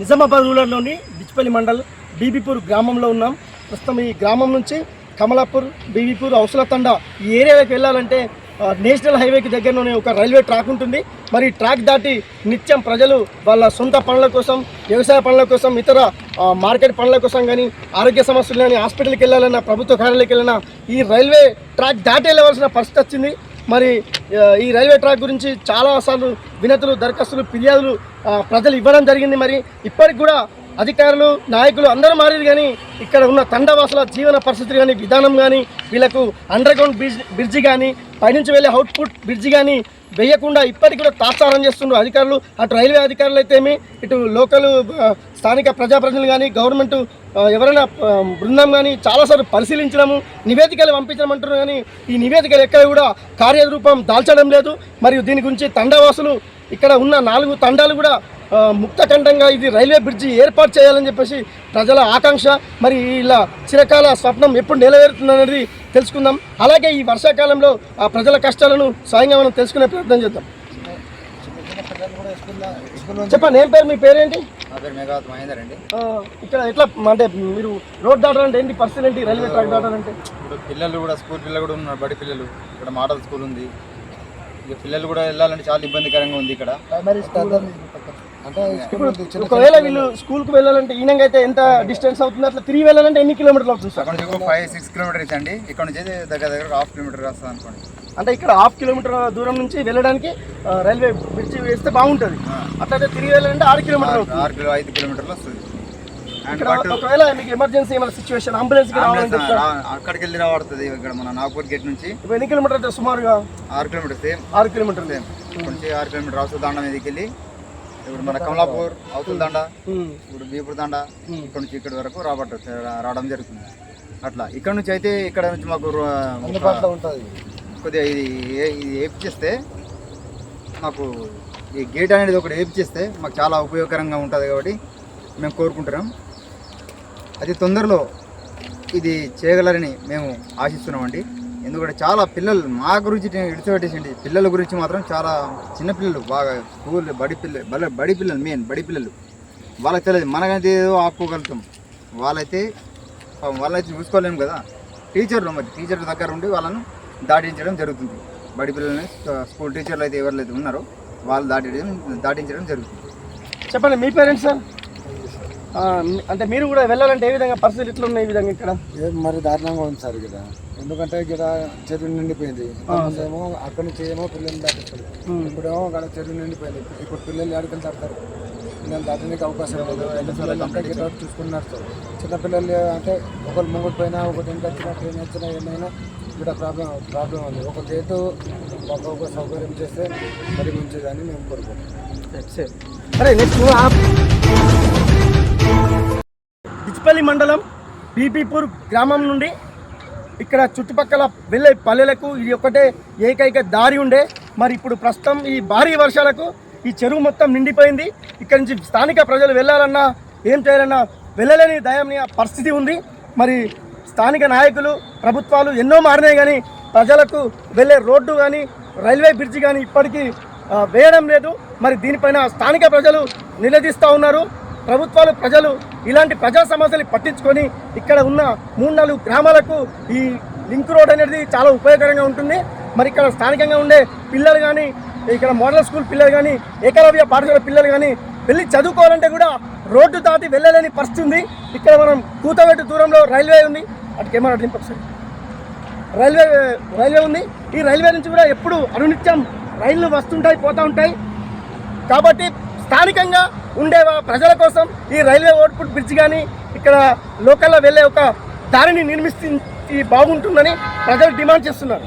నిజామాబాద్ రూరల్లోని బిచ్పల్లి మండల్ బీబీపూర్ గ్రామంలో ఉన్నాం. ప్రస్తుతం ఈ గ్రామం నుంచి కమలాపూర్ బీబీపూర్ ఔసలతండ ఈ ఏరియాకి వెళ్ళాలంటే నేషనల్ హైవేకి దగ్గరలోనే ఒక రైల్వే ట్రాక్ ఉంటుంది. మరి ట్రాక్ దాటి నిత్యం ప్రజలు వాళ్ళ సొంత పనుల కోసం వ్యవసాయ పనుల కోసం ఇతర మార్కెట్ పనుల కోసం కానీ ఆరోగ్య సమస్యలు కానీ హాస్పిటల్కి వెళ్ళాలన్నా ప్రభుత్వ కార్యాలయకి వెళ్ళినా ఈ రైల్వే ట్రాక్ దాటి వెళ్ళవలసిన పరిస్థితి వచ్చింది. మరి ఈ రైల్వే ట్రాక్ గురించి చాలాసార్లు వినతులు దరఖాస్తులు ఫిర్యాదులు ప్రజలు ఇవ్వడం జరిగింది మరి. ఇప్పటికి కూడా అధికారులు నాయకులు అందరూ మారేది కానీ ఇక్కడ ఉన్న తండవాసుల జీవన పరిస్థితులు కానీ విధానం కానీ వీళ్ళకు అండర్ గ్రౌండ్ బ్రిడ్జ్ బ్రిడ్జి కానీ పైనుంచి వెళ్ళే అవుట్పుట్ బ్రిడ్జి కానీ వేయకుండా ఇప్పటికి కూడా తాత్సారం చేస్తున్నారు అధికారులు. అటు రైల్వే అధికారులు అయితేమి ఇటు లోకల్ స్థానిక ప్రజాప్రతినిధులు కానీ గవర్నమెంట్ ఎవరైనా బృందం కానీ చాలాసార్లు పరిశీలించడము నివేదికలు పంపించడం అంటున్నారు కానీ ఈ నివేదికలు ఎక్కడ కూడా కార్యరూపం దాల్చడం లేదు. మరియు దీని గురించి తండవాసులు ఇక్కడ ఉన్న నాలుగు తండాలు కూడా ముక్తఖండంగా ఇది రైల్వే బ్రిడ్జి ఏర్పాటు చేయాలని చెప్పేసి ప్రజల ఆకాంక్ష. మరి ఇలా చిరకాల స్వప్నం ఎప్పుడు నెరవేరుతుందనేది తెలుసుకుందాం. అలాగే ఈ వర్షాకాలంలో ఆ ప్రజల కష్టాలను స్వయంగా మనం తెలుసుకునే ప్రయత్నం చేద్దాం. చెప్పండి ఏం పేరు మీ పేరేంటి? ఇక్కడ ఎట్లా అంటే మీరు రోడ్ దాటాలంటే ఏంటి పరిస్థితి ఏంటి? రైల్వే ట్రాక్ దాటాలంటే ఇప్పుడు పిల్లలు కూడా స్కూల్ పిల్లలు కూడా ఉన్నారు బడి పిల్లలు. ఇక్కడ మోడల్ స్కూల్ ఉంది. ఇక పిల్లలు కూడా వెళ్ళాలంటే చాలా ఇబ్బందికరంగా ఉంది ఇక్కడ. ఒకవేళ వీళ్ళు స్కూల్కి వెళ్ళాలంటే ఈనంగా అయితే ఎంత డిస్టెన్స్ అవుతుంది? అట్లా తిరిగి వెళ్ళాలంటే ఎన్ని కిలోమీటర్లు అవుతుంది సార్? అక్కడ ఫైవ్ సిక్స్ కిలోమీటర్స్ అండి. ఇక్కడ నుంచి దగ్గర దగ్గర హాఫ్ కిలోమీటర్ వస్తుంది అనుకోండి. అంటే ఇక్కడ హాఫ్ కిలోమీటర్ దూరం నుంచి వెళ్ళడానికి రైల్వే బ్రిడ్జి వేస్తే బాగుంటుంది. అట్లయితే తిరిగి వెళ్ళాలంటే ఆరు కిలోమీటర్ అవుతుంది. ఆరు కిలో ఐదు కిలోమీటర్లు వస్తుంది. ఒకవేళ మీకు ఎమర్జెన్సీ ఏమైనా సిచ్యువేషన్ అంబులెన్స్కి అక్కడికి వెళ్ళి రాబడుతుంది ఇక్కడ మన నాగపూర్ గేట్ నుంచి. ఎన్ని కిలోమీటర్ సుమారుగా? ఆరు కిలోమీటర్స్ సేమ్. ఆరు కిలోమీటర్లు. సేమ్. ఆరు కిలోమీటర్ అవసరం దండ మీదకి వెళ్ళి. ఇప్పుడు మన కమలాపూర్ అవతల దండ ఉమ్. ఇప్పుడు బీపుడు దండ ఇక్కడ నుంచి ఇక్కడ వరకు రాబట్టు రావడం జరుగుతుంది. అట్లా ఇక్కడ నుంచి అయితే ఇక్కడ నుంచి మాకు కొద్దిగా ఇది ఇది ఏపిచేస్తే మాకు ఈ గేట్ అనేది ఒకటి ఏపిచేస్తే మాకు చాలా ఉపయోగకరంగా ఉంటుంది కాబట్టి మేము కోరుకుంటున్నాం. అది తొందరలో ఇది చేయగలరని మేము ఆశిస్తున్నామండి. ఎందుకంటే చాలా పిల్లలు మా గురించి విడిచిపెట్టేసిండి పిల్లల గురించి మాత్రం చాలా చిన్నపిల్లలు బాగా స్కూల్ బడి పిల్లలు బల బడి పిల్లలు మెయిన్ బడి పిల్లలు. వాళ్ళకి తెలియదు మనకైతే ఏదో ఆపుకోగలుగుతాం. వాళ్ళైతే వాళ్ళైతే చూసుకోలేము కదా. టీచర్లు మరి టీచర్ల దగ్గర ఉండి వాళ్ళను దాటించడం జరుగుతుంది. బడి పిల్లల్ని స్కూల్ టీచర్లు అయితే ఎవరైతే ఉన్నారో వాళ్ళు దాటించడం దాటించడం జరుగుతుంది. చెప్పండి మీ పేరెంట్స్ సార్? అంటే మీరు కూడా వెళ్ళాలంటే ఏ విధంగా పరిస్థితులు ఎట్లా ఉన్నాయి ఈ విధంగా ఇక్కడ? ఏం మరి దారుణంగా ఉంది సార్ ఇక్కడ. ఎందుకంటే ఇక్కడ చెరువు నిండిపోయింది. ఏమో అక్కడి నుంచి ఏమో పిల్లలు దాటిస్తారు. ఇప్పుడేమో అక్కడ చెరువు నిండిపోయింది. ఇప్పుడు పిల్లలు ఎక్కడికి దాడతారు పిల్లలు దాటడానికి అవకాశం లేదు. పెద్ద పిల్లలు అంటే గిట్ అవుట్ చూసుకున్నారు సార్. చిన్న పిల్లలు అంటే ఒకరు ముంగటి పోయినా ఒకటి ఎంత వచ్చినా ట్రైన్ వచ్చినా ఏమైనా ఇక్కడ ప్రాబ్లం ప్రాబ్లం ఉంది. ఒక గేటు ఒక ఒక సౌకర్యం చేస్తే మరి మంచిదని మేము కోరుకుంటున్నాం. అరే నెక్స్ట్ నువ్వు మండలం బీబీపూర్ గ్రామం నుండి ఇక్కడ చుట్టుపక్కల వెళ్ళే పల్లెలకు ఇది ఒకటే ఏకైక దారి ఉండే. మరి ఇప్పుడు ప్రస్తుతం ఈ భారీ వర్షాలకు ఈ చెరువు మొత్తం నిండిపోయింది. ఇక్కడి నుంచి స్థానిక ప్రజలు వెళ్ళాలన్నా ఏం చేయాలన్నా వెళ్ళలేని దయమనీయ పరిస్థితి ఉంది. మరి స్థానిక నాయకులు ప్రభుత్వాలు ఎన్నో మారినాయి కానీ ప్రజలకు వెళ్ళే రోడ్డు కానీ రైల్వే బ్రిడ్జి కానీ ఇప్పటికీ వేయడం లేదు. మరి దీనిపైన స్థానిక ప్రజలు నిలదీస్తూ ఉన్నారు. ప్రభుత్వాలు ప్రజలు ఇలాంటి ప్రజా సమస్యలు పట్టించుకొని ఇక్కడ ఉన్న మూడు నాలుగు గ్రామాలకు ఈ లింక్ రోడ్ అనేది చాలా ఉపయోగకరంగా ఉంటుంది. మరి ఇక్కడ స్థానికంగా ఉండే పిల్లలు కానీ ఇక్కడ మోడల్ స్కూల్ పిల్లలు కానీ ఏకలవ్య పాఠశాల పిల్లలు కానీ వెళ్ళి చదువుకోవాలంటే కూడా రోడ్డు దాటి వెళ్ళలేని పరిస్థితి ఉంది. ఇక్కడ మనం కూతవేటు దూరంలో రైల్వే ఉంది. అటు కెమెరా ఒకసారి. రైల్వే రైల్వే ఉంది. ఈ రైల్వే నుంచి కూడా ఎప్పుడు అనునిత్యం రైళ్ళు వస్తుంటాయి పోతూ ఉంటాయి. కాబట్టి స్థానికంగా ఉండే ప్రజల కోసం ఈ రైల్వే అవుట్పుట్ బ్రిడ్జ్ కానీ ఇక్కడ లోకల్లో వెళ్ళే ఒక దారిని నిర్మిస్తే బాగుంటుందని ప్రజలు డిమాండ్ చేస్తున్నారు.